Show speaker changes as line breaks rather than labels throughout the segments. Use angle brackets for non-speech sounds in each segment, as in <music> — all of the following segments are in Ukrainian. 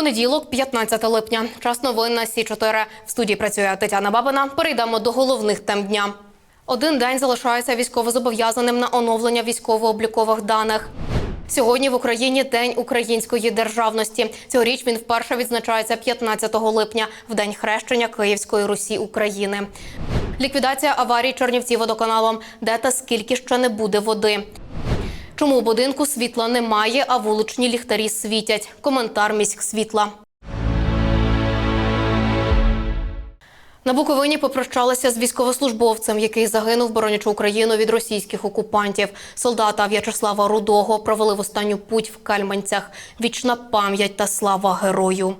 Понеділок, 15 липня. Час новин на Сі 4 В студії працює Тетяна Бабина. Перейдемо до головних тем дня. Один день залишається військовозобов'язаним на оновлення військово-облікових даних. Сьогодні в Україні День української державності. Цьогоріч він вперше відзначається 15 липня, в день хрещення Київської Русі України. Ліквідація аварій Чернівці водоканалом. Де та скільки ще не буде води. Чому у будинку світла немає, а вуличні ліхтарі світять? Коментар міськ світла. На Буковині попрощалися з військовослужбовцем, який загинув, боронячи Україну від російських окупантів. Солдата В'ячеслава Рудого провели в останню путь в Кельманцях. Вічна пам'ять та слава герою.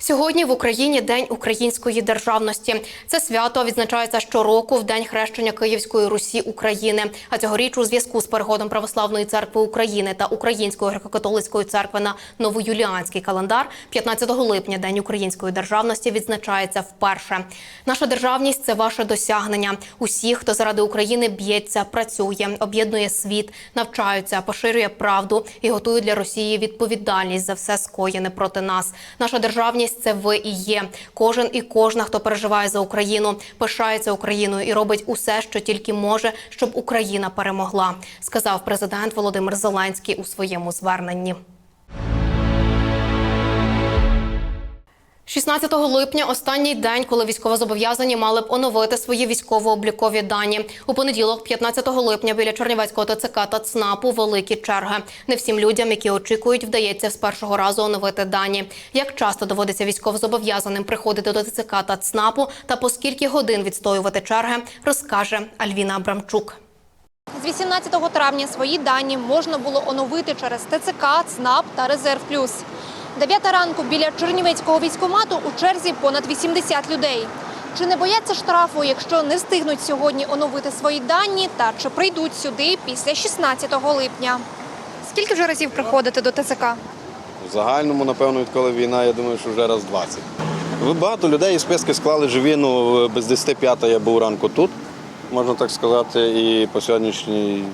Сьогодні в Україні День української державності. Це свято відзначається щороку в день хрещення Київської Русі України. А цьогоріч у зв'язку з переходом Православної церкви України та Української греко-католицької церкви на новоюліанський календар 15 липня День української державності відзначається вперше. Наша державність це ваше досягнення. Усі, хто заради України б'ється, працює, об'єднує світ, навчаються, поширює правду і готує для Росії відповідальність за все скоєне проти нас. Наша державність це ви і є. Кожен і кожна, хто переживає за Україну, пишається Україною і робить усе, що тільки може, щоб Україна перемогла, сказав президент Володимир Зеленський у своєму зверненні. 16 липня останній день, коли військовозобов'язані мали б оновити свої військово-облікові дані. У понеділок, 15 липня, біля Чернівецького ТЦК та ЦНАПу великі черги. Не всім людям, які очікують, вдається з першого разу оновити дані. Як часто доводиться військовозобов'язаним приходити до ТЦК та ЦНАПу та по скільки годин відстоювати черги, розкаже Альвіна Абрамчук.
З 18 травня свої дані можна було оновити через ТЦК, ЦНАП та Резерв Плюс. 9 ранку біля Чернівецького військомату у черзі понад 80 людей. Чи не бояться штрафу, якщо не встигнуть сьогодні оновити свої дані, та чи прийдуть сюди після 16 липня? Скільки вже разів приходите до ТЦК?
В загальному, напевно, відколи війна, я думаю, що вже раз 20. Ви Багато людей і списки склали живі, ну без 10 п'ята я був ранку тут, можна так сказати, і по сьогоднішній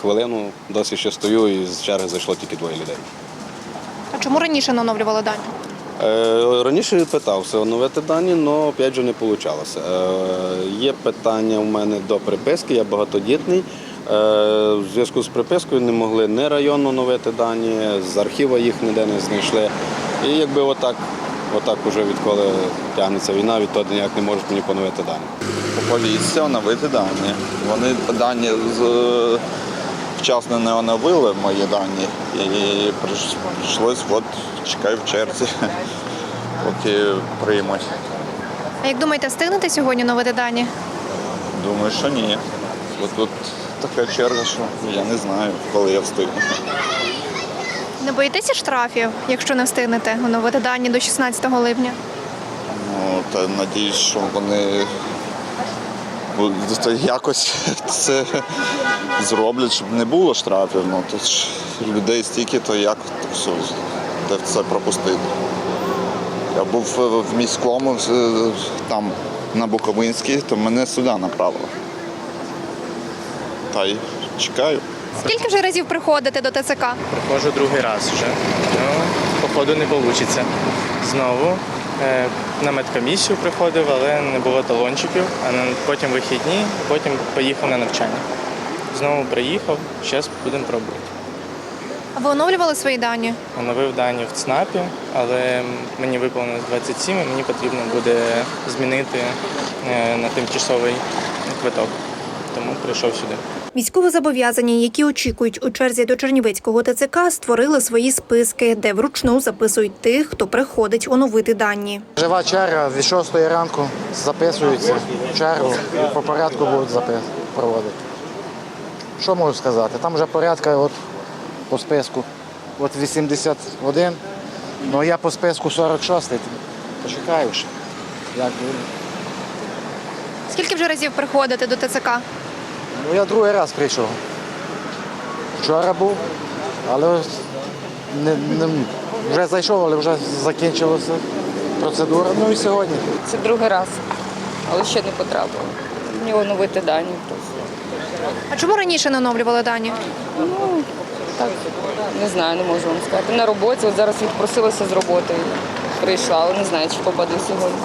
хвилину досі ще стою і з черги зайшло тільки двоє людей.
Чому раніше не оновлювали дані?
Е, раніше питався оновити дані, але опять же не вийшло. Е, є питання у мене до приписки, я багатодітний. Е, в зв'язку з припискою не могли не районно оновити дані, з архіва їх ніде не знайшли. І якби отак, отак уже відколи тягнеться війна, відтоді ніяк не можуть мені поновити дані.
поліція оновити дані. Вони дані з вчасно не оновили мої дані і прийшлось, от чекаю в черзі, <laughs> поки приймуть.
А як думаєте, встигнете сьогодні оновити дані?
Думаю, що ні. От тут така черга, що я не знаю, коли я встигну.
Не боїтеся штрафів, якщо не встигнете оновити дані до 16 липня?
Ну, та надіюсь, що вони якось <laughs> це зроблять, щоб не було штрафів. Ну, то ж людей стільки, то як де це пропустити. Я був в- в міському, там на Буковинській, то мене сюди направили. Та й чекаю.
Скільки вже разів приходите до ТЦК?
Приходжу другий раз вже. Ну, походу не вийде. Знову е, на медкомісію приходив, але не було талончиків, а потім вихідні, потім поїхав на навчання. Знову приїхав, зараз будемо пробувати.
А ви оновлювали свої дані?
Оновив дані в ЦНАПі, але мені виповнилось 27 і мені потрібно буде змінити е, на тимчасовий квиток. Тому прийшов сюди.
Військовозобов'язані, які очікують у черзі до Чернівецького ТЦК, створили свої списки, де вручну записують тих, хто приходить оновити дані.
Жива черга від 6 ранку записуються в чергу і по порядку будуть запис проводити. Що можу сказати? Там вже порядка от по списку. От 81, ну я по списку 46, почекаю ще. Як буде.
Скільки вже разів приходите до ТЦК?
Ну я другий раз прийшов. Вчора був, але не, не, вже зайшов, але вже закінчилася процедура. Ну і сьогодні.
Це другий раз, але ще не потрапила. Мені оновити дані просто.
А чому раніше не оновлювали дані?
так не знаю, не можу вам сказати. На роботі, от зараз відпросилася з роботи. Прийшла, але не знаю, чи попаду сьогодні.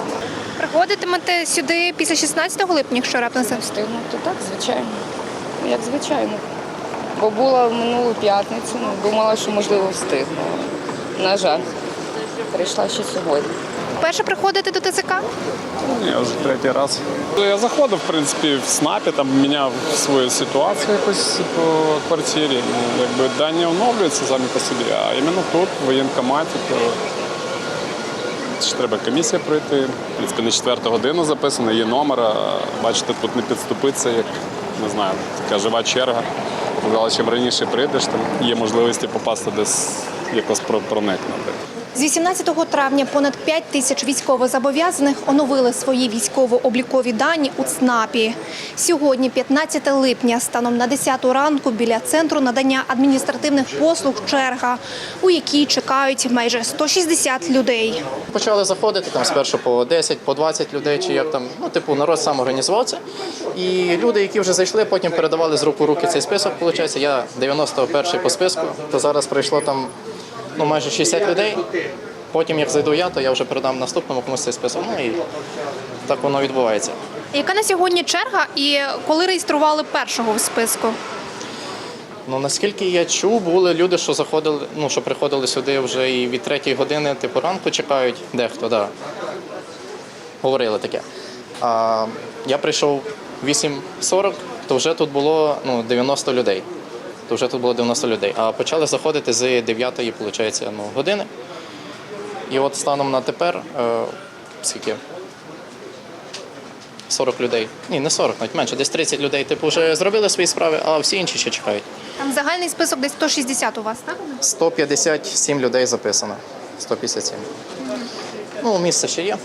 Приходитимете сюди після 16 липня, якщо раптом це
Встигну, то так, звичайно. Як звичайно. Бо була в минулу п'ятницю, ну, думала, що можливо встигну. На жаль, прийшла ще сьогодні.
Перше приходите до ТЦК?
Я вже третій раз. Я заходив, в принципі, в снапі, там міняв свою ситуацію якось по квартирі. Ну, якби дані оновлюються самі по собі, а іменно тут, в воєнкоматі, то ще треба комісія пройти. В принципі, на четверту годину записано, є номер. а, Бачите, тут не підступиться, як не знаю, така жива черга. Казали, чим раніше прийдеш, там є можливості попасти десь якось про- проникнути.
З 18 травня понад 5 тисяч військовозобов'язаних оновили свої військово-облікові дані у ЦНАПі. Сьогодні, 15 липня, станом на 10 ранку біля центру надання адміністративних послуг черга, у якій чекають майже 160 людей.
Почали заходити там спершу по 10, по 20 людей, чи як там, ну типу народ сам організувався. І люди, які вже зайшли, потім передавали з рук у руки цей список. Виходить, я 91-й по списку, то зараз прийшло там ну, майже 60 людей. Потім, як зайду я, то я вже передам наступному комусь цей список. Ну і так воно відбувається.
Яка на сьогодні черга і коли реєстрували першого в списку?
Ну наскільки я чув, були люди, що заходили, ну що приходили сюди вже і від третьої години, типу ранку чекають, дехто, да. Говорили таке. А я прийшов 8.40, то вже тут було ну, 90 людей. То вже тут було 90 людей. А почали заходити з 9 виходить, ну, години. І от станом на тепер, е, скільки? 40 людей. Ні, не 40, навіть менше, десь 30 людей, типу, вже зробили свої справи, а всі інші ще чекають.
Там загальний список десь 160 у вас, так?
157 людей записано. 157. Ну, місце ще є.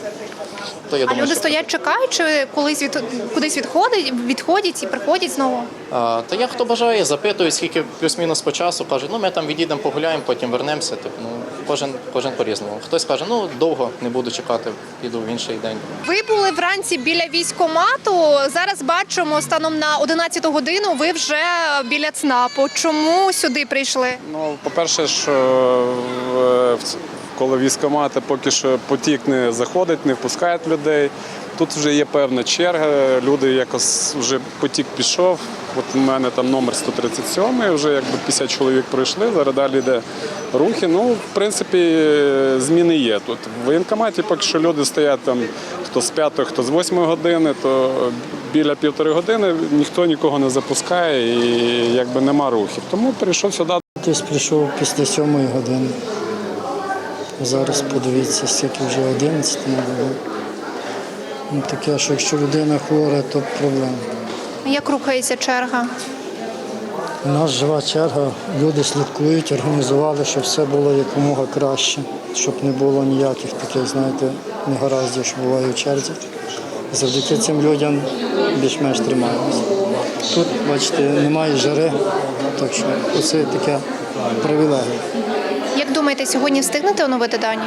То я
А
думаю,
люди
що-
стоять, чекають, чи колись від кудись відходять, відходять і приходять знову?
А, та я хто бажає, запитують, скільки плюс-мінус по часу, кажуть, ну ми там відійдемо, погуляємо, потім вернемося. Типу, ну, кожен, кожен по-різному. Хтось каже, ну довго не буду чекати, піду в інший день.
Ви були вранці біля військомату. Зараз бачимо станом на 11 годину. Ви вже біля ЦНАПу. Чому сюди прийшли?
Ну, по-перше, що в- коли військомати поки що потік не заходить, не впускають людей. Тут вже є певна черга, люди якось вже потік пішов. От у мене там номер 137, вже якби 50 чоловік пройшли, зараз далі йде рухи. Ну, в принципі, зміни є тут. В воєнкоматі поки що люди стоять там хто з 5, хто з 8 години, то біля півтори години ніхто нікого не запускає і якби нема рухів. Тому прийшов сюди.
Десь прийшов після сьомої години. Зараз подивіться, скільки вже 11 не було. Ну, таке, що якщо людина хвора, то проблема.
Як рухається черга?
У нас жива черга, люди слідкують, організували, щоб все було якомога краще, щоб не було ніяких таких, знаєте, негараздів, що буває в черзі. Завдяки цим людям більш-менш тримаємося. Тут, бачите, немає жари, так що оце таке привілегія.
Думаєте, сьогодні встигнете оновити дані?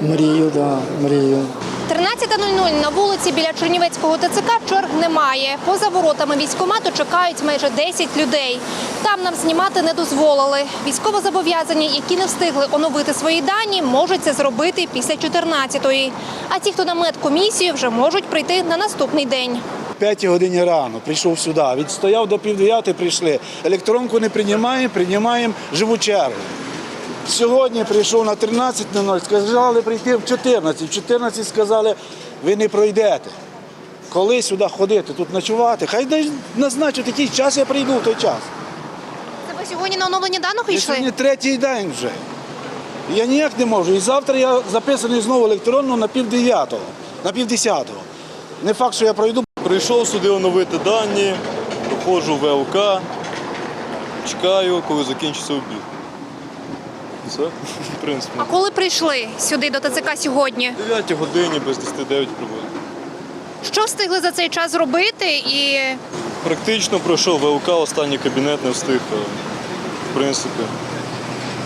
Мрію, да, мрію.
13.00 на вулиці біля Чернівецького ТЦК черг немає. Поза воротами військкомату чекають майже 10 людей. Там нам знімати не дозволили. Військовозобов'язані, які не встигли оновити свої дані, можуть це зробити після 14-ї. А ті, хто на медкомісію, вже можуть прийти на наступний день.
п'ятій годині рано прийшов сюди. Відстояв до пів прийшли. Електронку не приймаємо, приймаємо живу чергу. Сьогодні прийшов на 13.00, сказали прийти в 14. В 14 сказали, ви не пройдете. Коли сюди ходити, тут ночувати, хай назначать який час, я прийду в той час.
Це ви сьогодні на оновлення даних йшли?
Сьогодні третій день вже. Я ніяк не можу. І завтра я записаний знову електронно на пів дев'ятого, на пів десятого. Не факт, що я пройду.
Прийшов сюди оновити дані, проходжу ВЛК, чекаю, коли закінчиться обід. Все, в принципі.
А коли прийшли сюди до ТЦК сьогодні?
В 9 годині без 10 9 прибули.
Що встигли за цей час зробити? І
Практично пройшов ВЛК, останній кабінет не встиг. але, В принципі,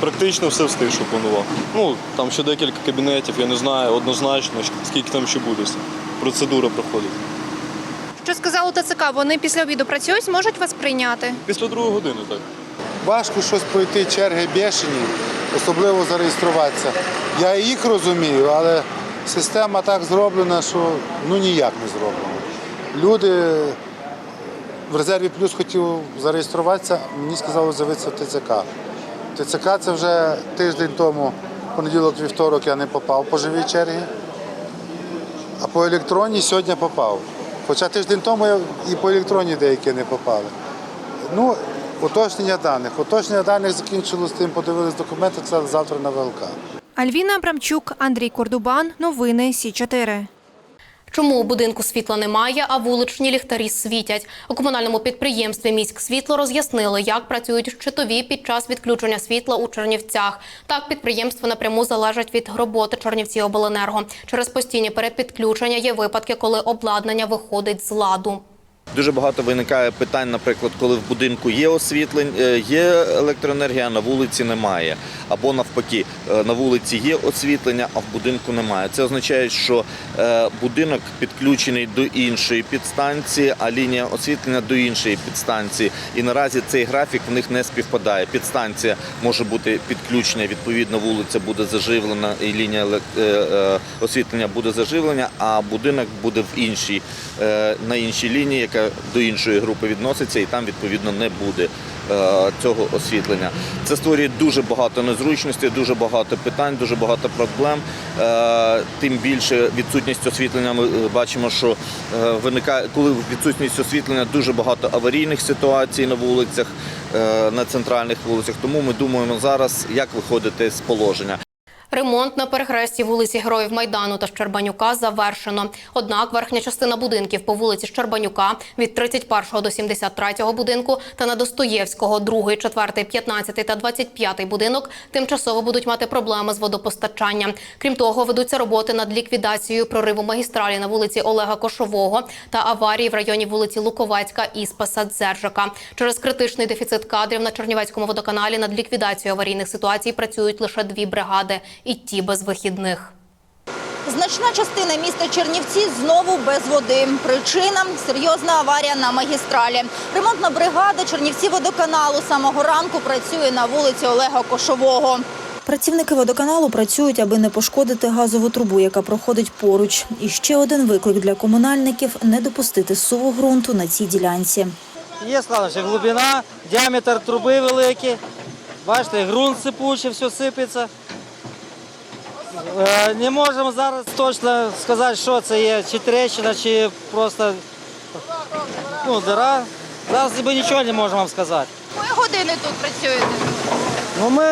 практично все встиг, що планував. Ну, там ще декілька кабінетів, я не знаю однозначно, скільки там ще буде. Процедура проходить.
що сказав ТЦК? Вони після обіду працюють, зможуть вас прийняти?
Після другої години, так.
важко щось пройти, черги бешені, особливо зареєструватися. Я їх розумію, але система так зроблена, що ну ніяк не зроблена. Люди в резерві плюс хотів зареєструватися, мені сказали з'явитися в ТЦК. ТЦК це вже тиждень тому, понеділок, вівторок я не попав по живій чергі, а по електронній сьогодні попав. Хоча тиждень тому я і по електронній деякі не попали. Ну, уточнення даних. Уточнення даних закінчилось тим, подивились документи, це завтра на ВЛК.
Альвіна Абрамчук, Андрій Кордубан. Новини Сі 4
Чому у будинку світла немає, а вуличні ліхтарі світять? У комунальному підприємстві міськ світло роз'яснили, як працюють щитові під час відключення світла у Чернівцях. Так, підприємство напряму залежить від роботи Чернівці обленерго. Через постійні перепідключення є випадки, коли обладнання виходить з ладу.
Дуже багато виникає питань, наприклад, коли в будинку є освітлення, е, є електроенергія, а на вулиці немає. Або навпаки, е, на вулиці є освітлення, а в будинку немає. Це означає, що е, будинок підключений до іншої підстанції, а лінія освітлення до іншої підстанції. І наразі цей графік в них не співпадає. Підстанція може бути підключена, відповідно, вулиця буде заживлена, і лінія освітлення буде заживлена, а будинок буде в іншій на іншій лінії, яка до іншої групи відноситься, і там відповідно не буде е, цього освітлення. Це створює дуже багато незручностей, дуже багато питань, дуже багато проблем. Е, Тим більше відсутність освітлення. Ми е, бачимо, що виникає, коли відсутність освітлення, дуже багато аварійних ситуацій на вулицях, на центральних вулицях. Тому ми думаємо зараз, як виходити з положення.
Ремонт на перехресті вулиці Героїв Майдану та Щербанюка завершено. Однак верхня частина будинків по вулиці Щербанюка від 31 до 73 будинку та на Достоєвського 2, 4, 15 та 25 будинок тимчасово будуть мати проблеми з водопостачанням. Крім того, ведуться роботи над ліквідацією прориву магістралі на вулиці Олега Кошового та аварії в районі вулиці Луковецька і Спаса Дзержака. Через критичний дефіцит кадрів на Чернівецькому водоканалі над ліквідацією аварійних ситуацій працюють лише дві бригади, і ті без вихідних.
Значна частина міста Чернівці знову без води. Причина серйозна аварія на магістралі. Ремонтна бригада Чернівці водоканалу самого ранку працює на вулиці Олега Кошового.
Працівники водоканалу працюють, аби не пошкодити газову трубу, яка проходить поруч. І ще один виклик для комунальників не допустити суву ґрунту на цій ділянці.
Є складнощі, глибина, діаметр труби великий. Бачите, ґрунт сипучий, все сипеться. Е, Не можемо зараз точно сказати, що це є, чи трещина, чи просто ну, дира. Зараз ми нічого не можемо вам сказати.
Якої години тут працюєте?
Ну, ми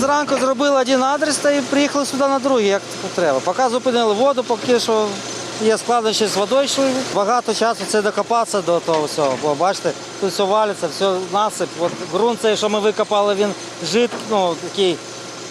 зранку зробили один адрес та і приїхали сюди на другий, як треба. Поки зупинили воду, поки що є складнощі з водою йшли. Багато часу це докопатися до того всього. Бо бачите, тут все валиться, все насип. От ґрунт цей, що ми викопали, він жид, ну, такий,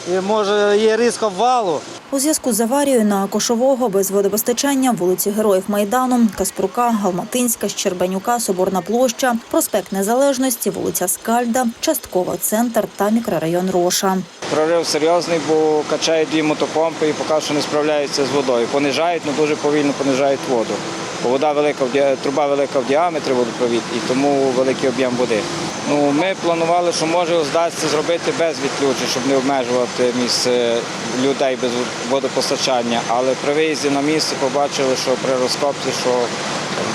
і може є ризик обвалу.
У зв'язку з аварією на Кошового без водопостачання вулиці Героїв Майдану, Каспрука, Галматинська, Щербанюка, Соборна площа, проспект Незалежності, вулиця Скальда, частково центр та мікрорайон Роша.
Прорив серйозний, бо качають дві мотопомпи і поки що не справляються з водою. Понижають, але дуже повільно понижають воду. Бо вода велика труба велика в діаметрі водопровід і тому великий об'єм води. Ну, ми планували, що може вдасться зробити без відключень, щоб не обмежувати місце людей без водопостачання. Але при виїзді на місце побачили, що при розкопці, що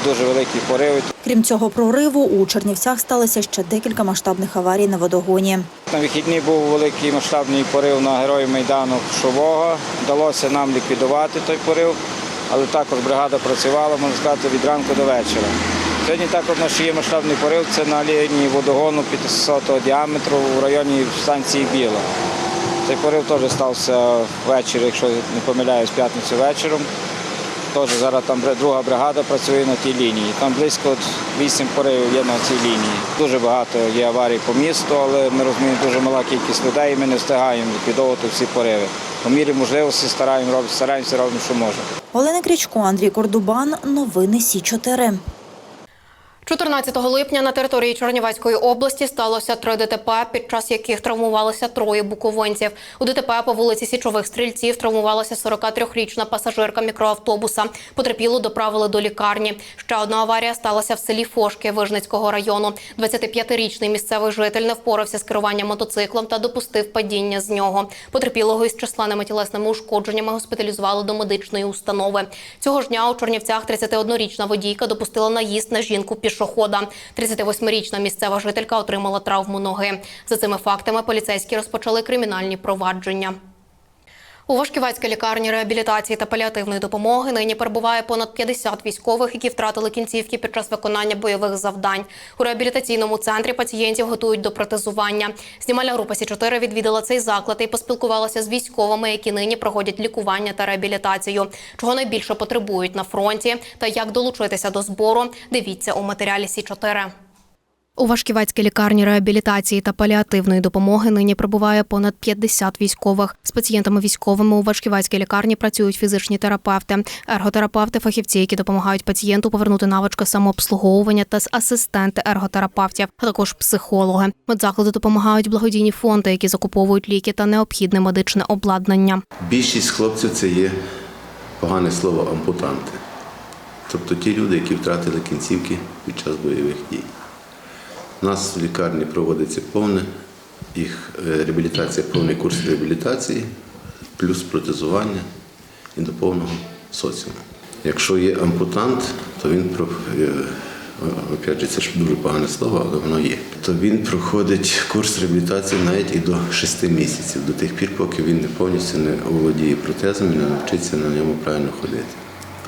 дуже великі пориви.
Крім цього прориву, у Чернівцях сталося ще декілька масштабних аварій на водогоні.
На вихідні був великий масштабний порив на героїв Майдану Шового. Вдалося нам ліквідувати той порив, але також бригада працювала, можна сказати, від ранку до вечора. Сьогодні також у ще є масштабний порив, це на лінії водогону 500 діаметру в районі станції Біла. Цей порив теж стався ввечері, якщо не помиляюсь, п'ятницю вечором. Теж зараз там друга бригада працює на тій лінії. Там близько вісім поривів є на цій лінії. Дуже багато є аварій по місту, але ми розуміємо, дуже мала кількість людей, і ми не встигаємо ліквідовувати всі пориви. По мірі можливості стараємо, стараємося робимо, що можемо.
Олена Крічко, Андрій Кордубан. Новини Сі 4
14 липня на території Чернівецької області сталося три ДТП, під час яких травмувалося троє буковинців. У ДТП по вулиці Січових стрільців травмувалася 43-річна пасажирка мікроавтобуса. Потерпілу доправили до лікарні. Ще одна аварія сталася в селі Фошки Вижницького району. 25-річний місцевий житель не впорався з керуванням мотоциклом та допустив падіння з нього. Потерпілого із численними тілесними ушкодженнями госпіталізували до медичної установи. Цього ж дня у Чернівцях 31-річна водійка допустила наїзд на жінку пішохода. 38-річна місцева жителька отримала травму ноги. За цими фактами поліцейські розпочали кримінальні провадження. У Вашківецькій лікарні реабілітації та паліативної допомоги нині перебуває понад 50 військових, які втратили кінцівки під час виконання бойових завдань. У реабілітаційному центрі пацієнтів готують до протезування. Знімальна група Сі 4 відвідала цей заклад і поспілкувалася з військовими, які нині проходять лікування та реабілітацію. Чого найбільше потребують на фронті та як долучитися до збору. Дивіться у матеріалі Сі 4 у Вашківецькій лікарні реабілітації та паліативної допомоги нині прибуває понад 50 військових. З пацієнтами військовими у Вашківецькій лікарні працюють фізичні терапевти, ерготерапевти, фахівці, які допомагають пацієнту повернути навички самообслуговування та асистенти ерготерапевтів, а також психологи. Медзакладу допомагають благодійні фонди, які закуповують ліки та необхідне медичне обладнання.
Більшість хлопців це є погане слово ампутанти. Тобто ті люди, які втратили кінцівки під час бойових дій. У нас в лікарні проводиться повне їх е, реабілітація, повний курс реабілітації, плюс протезування і до повного соціуму. Якщо є ампутант, то він е, опять же, це ж дуже погане слово, але воно є. То він проходить курс реабілітації навіть і до 6 місяців, до тих пір, поки він не повністю не оволодіє протезом і не навчиться на ньому правильно ходити.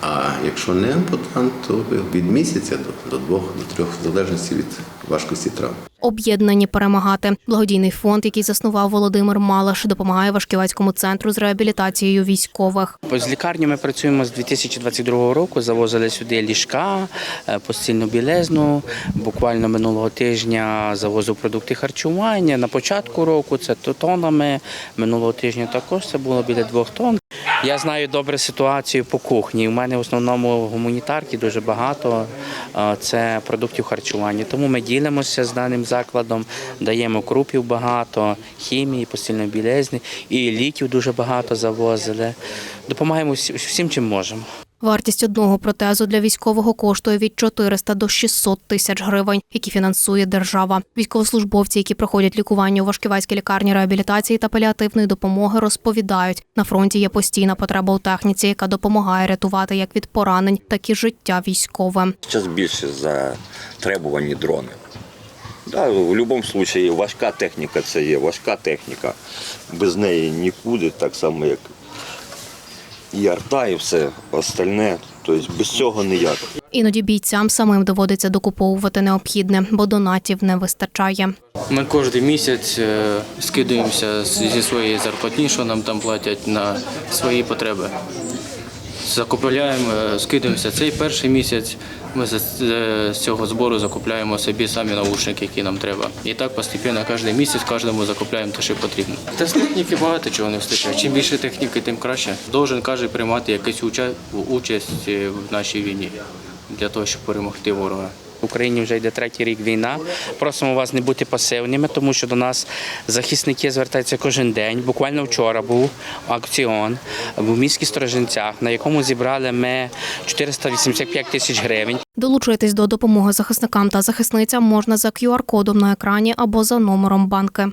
А якщо не ампутант, то від місяця до, до двох, до трьох, в залежності від важкості травм.
Об'єднані перемагати. Благодійний фонд, який заснував Володимир Малаш, допомагає Вашківецькому центру з реабілітацією військових.
З лікарні ми працюємо з 2022 року. Завозили сюди ліжка, е, постільну білизну. Буквально минулого тижня завозив продукти харчування. На початку року це то тонами. Минулого тижня також це було біля двох тонн. Я знаю добре ситуацію по кухні. У мене в основному гуманітарки дуже багато. Це продуктів харчування. Тому ми ділимося з даним закладом, даємо крупів багато, хімії, постільної білизни і ліків дуже багато завозили. Допомагаємо всім, чим можемо.
Вартість одного протезу для військового коштує від 400 до 600 тисяч гривень, які фінансує держава. Військовослужбовці, які проходять лікування у Вашківецькій лікарні реабілітації та паліативної допомоги, розповідають, на фронті є постійна потреба у техніці, яка допомагає рятувати як від поранень, так і життя військовим.
Зараз більше затребувані дрони. Да, в будь-якому випадку важка техніка це є важка техніка. Без неї нікуди, так само як і арта, і все остальне. Тобто без цього ніяк.
Іноді бійцям самим доводиться докуповувати необхідне, бо донатів не вистачає.
Ми кожен місяць е, скидуємося зі своєї зарплатні, що нам там платять на свої потреби. Закупляємо, е, скидуємося цей перший місяць. Ми з цього збору закупляємо собі самі наушники, які нам треба. І так постійно кожен місяць кожному закупляємо те, що потрібно. Та техніки багато чого не вистачає. Чим більше техніки, тим краще. Должен кожен приймати якусь участь е, в нашій війні для того, щоб перемогти ворога.
В Україні вже йде третій рік війна. Просимо вас не бути пасивними, тому що до нас захисники звертаються кожен день. Буквально вчора був акціон в міській Сторожинцях, на якому зібрали ми 485 тисяч гривень.
Долучитись до допомоги захисникам та захисницям можна за QR-кодом на екрані або за номером банки.